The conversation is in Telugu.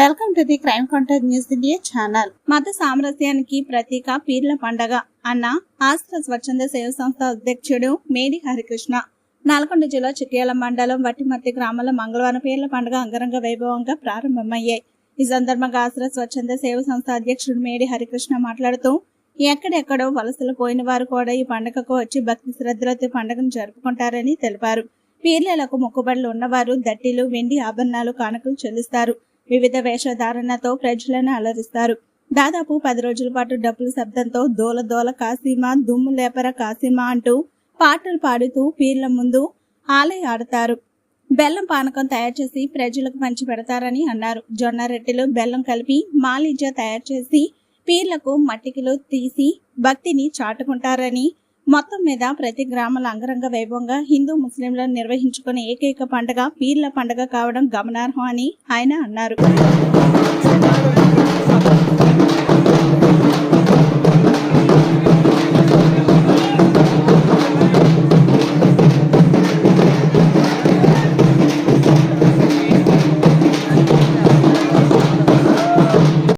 Welcome to the crime contact news India channel. మత సామరస్యానికి ప్రతీక పీర్ల పండగ అన్న ఆస్త్ర స్వచ్ఛంద సేవ సంస్థ అధ్యక్షుడు మేడి హరికృష్ణ. నల్గొండ జిల్లా చిట్యాల మండలం వట్టిమర్తి గ్రామంలో మంగళవారం పీర్ల పండుగ అంగరంగ వైభవంగా ప్రారంభమయ్యాయి. ఈ సందర్భంగా ఆస్త్ర స్వచ్ఛంద సేవ సంస్థ అధ్యక్షుడు మేడి హరికృష్ణ మాట్లాడుతూ ఎక్కడెక్కడో వలసలు పోయిన వారు కూడా ఈ పండుగకు వచ్చి భక్తి శ్రద్ధలతో పండుగను జరుపుకుంటారని తెలిపారు. పీర్లలకు మొక్కుబడులు ఉన్నవారు దట్టిలు వెండి ఆభరణాలు కానుకలు చెల్లిస్తారు. వివిధ వేషధారణతో ప్రజలను అలరిస్తారు. దాదాపు పది రోజుల పాటు డప్పుల శబ్దంతో దోల దోల కాసీమా దుమ్ము లేపర కాసీమా అంటూ పాటలు పాడుతూ పీర్ల ముందు ఆలయ ఆడతారు బెల్లం పానకం తయారు చేసి ప్రజలకు పంచి పెడతారని అన్నారు. జొన్న రొట్టెలు బెల్లం కలిపి మాలిజ తయారు చేసి పీర్లకు మట్టికిలో తీసి భక్తిని చాటుకుంటారని మొత్తం మీద ప్రతి గ్రామాల అంగరంగ వైభవంగా హిందూ ముస్లింలను నిర్వహించుకునే ఏకైక పండుగ పీర్ల పండుగ కావడం గమనార్హం అని ఆయన అన్నారు.